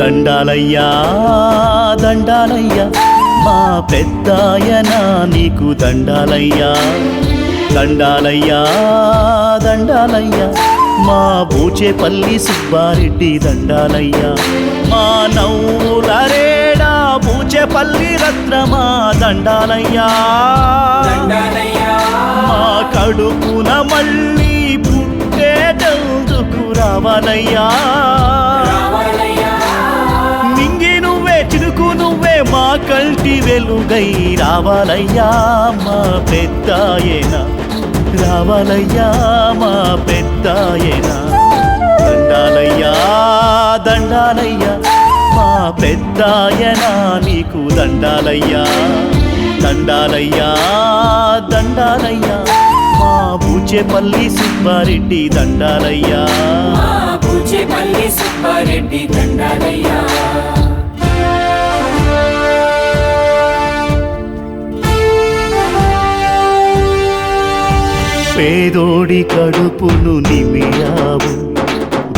దండాలయ్యా దండాలయ్యా మా పెద్దాయన నీకు దండాలయ్యా. దండాలయ్యా దండాలయ్యా మా బూచేపల్లి సుబ్బారెడ్డి దండాలయ్యా. మా నవ్వుల రేడా బూచేపల్లి రత్నమా దండాలయ్యా. దండాలయ్యా. మా కడుపున మళ్ళీ పుట్టేటందుకు రావాలయ్యా. కంటి వెలుగై రావాలయ్యా మా పెద్దాయన. రావాలయ్యా మా పెద్దాయన. దండాలయ్యా దండాలయ్యా మా పెద్దాయన నీకు దండాలయ్యా. దండాలయ్యా దండాలయ్యా మా బూచేపల్లి సుబ్బారెడ్డి దండాలయ్యా. మా పూచేపల్లి సుబ్బారెడ్డి దండాలయ్యా. పేదోడి కడుపును నిమియావు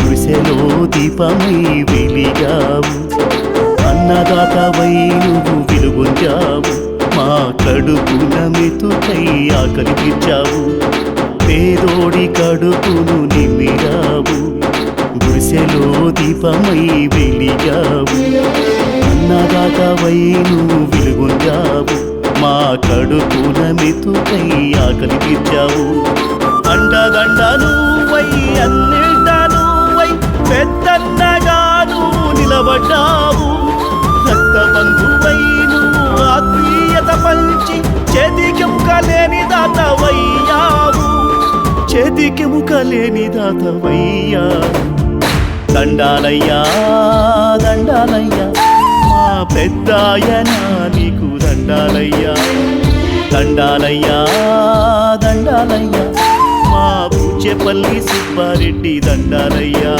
గుడిసెలో దీపమై వెలిగావు. అన్నదాతవై నువ్వు వెలుగొంచావు మా కడుపున మెతుకై ఆకలి తీర్చావు. పేదోడి కడుపును నిమిరావు. గుడిసెలో దీపమై వెలిగావు. అన్నదాతవై నువ్వు వెలుగొంచావు మా కడుపున మితుకై ఆకలి తీర్చావు. అండదండ నువ్వై అన్నిట నువ్వై పెద్దన్నగా నువ్వు నిలబడ్డావు. రక్త బంధువై నువ్వు ఆత్మీయత పంచి చేతికి ముఖలేని దాతవయ్యావు. చేతికి ముఖలేని దాతవయ్యా. దండాలయ్యా దండాలయ్యా మా పెద్దాయన నీకు దండాలయ్యా దండాలయ్యా దండాలయ్యా. మా పూచెపల్లి సుబ్బారెడ్డి దండాలయ్యా.